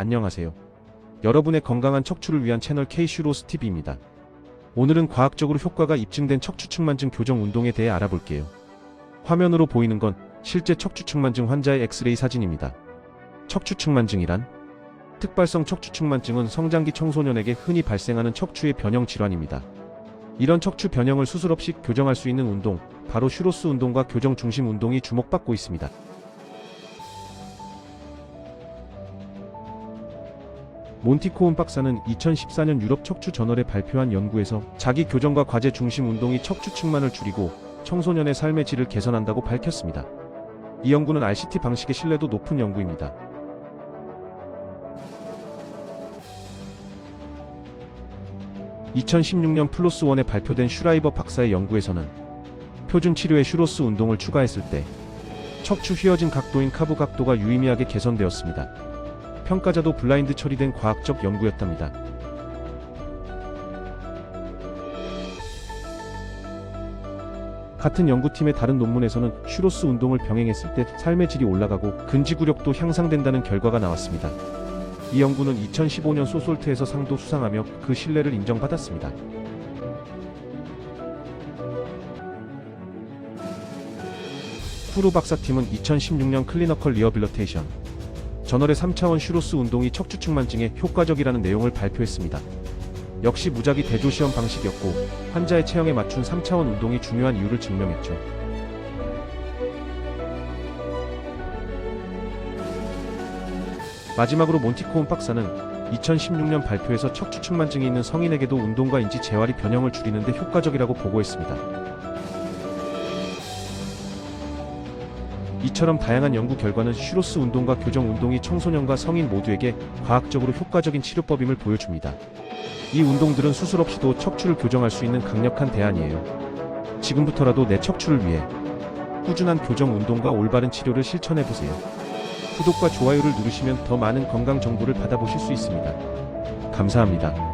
안녕하세요. 여러분의 건강한 척추를 위한 채널 K슈로스 TV입니다. 오늘은 과학적으로 효과가 입증된 척추측만증 교정 운동에 대해 알아볼게요. 화면으로 보이는 건 실제 척추측만증 환자의 엑스레이 사진입니다. 척추측만증이란 특발성 척추측만증은 성장기 청소년에게 흔히 발생하는 척추의 변형 질환입니다. 이런 척추 변형을 수술 없이 교정할 수 있는 운동, 바로 슈로스 운동과 교정 중심 운동이 주목받고 있습니다. 몬티코온 박사는 2014년 유럽 척추 저널에 발표한 연구에서 자기 교정과 과제 중심 운동이 척추 측만을 줄이고 청소년의 삶의 질을 개선한다고 밝혔습니다. 이 연구는 RCT 방식의 신뢰도 높은 연구입니다. (2016년) 플러스 원에 발표된 슈라이버 박사의 연구에서는 표준 치료에 슈로스 운동을 추가했을 때 척추 휘어진 각도인 카브 각도가 유의미하게 개선되었습니다. 평가자도 블라인드 처리된 과학적 연구였답니다. 같은 연구팀의 다른 논문에서는 슈로스 운동을 병행했을 때 삶의 질이 올라가고 근지구력도 향상된다는 결과가 나왔습니다. 이 연구는 2015년 소솔트에서 상도 수상하며 그 신뢰를 인정받았습니다. 후루 박사팀은 2016년 클리너컬 리어빌러테이션 저널의 3차원 슈로스 운동이 척추측만증에 효과적이라는 내용을 발표했습니다. 역시 무작위 대조시험 방식이었고 환자의 체형에 맞춘 3차원 운동이 중요한 이유를 증명했죠. 마지막으로 몬티코온 박사는 2016년 발표에서 척추측만증이 있는 성인에게도 운동과 인지 재활이 변형을 줄이는데 효과적이라고 보고했습니다. 이처럼 다양한 연구 결과는 슈로스 운동과 교정 운동이 청소년과 성인 모두에게 과학적으로 효과적인 치료법임을 보여줍니다. 이 운동들은 수술 없이도 척추를 교정할 수 있는 강력한 대안이에요. 지금부터라도 내 척추를 위해 꾸준한 교정 운동과 올바른 치료를 실천해 보세요. 구독과 좋아요를 누르시면 더 많은 건강 정보를 받아보실 수 있습니다. 감사합니다.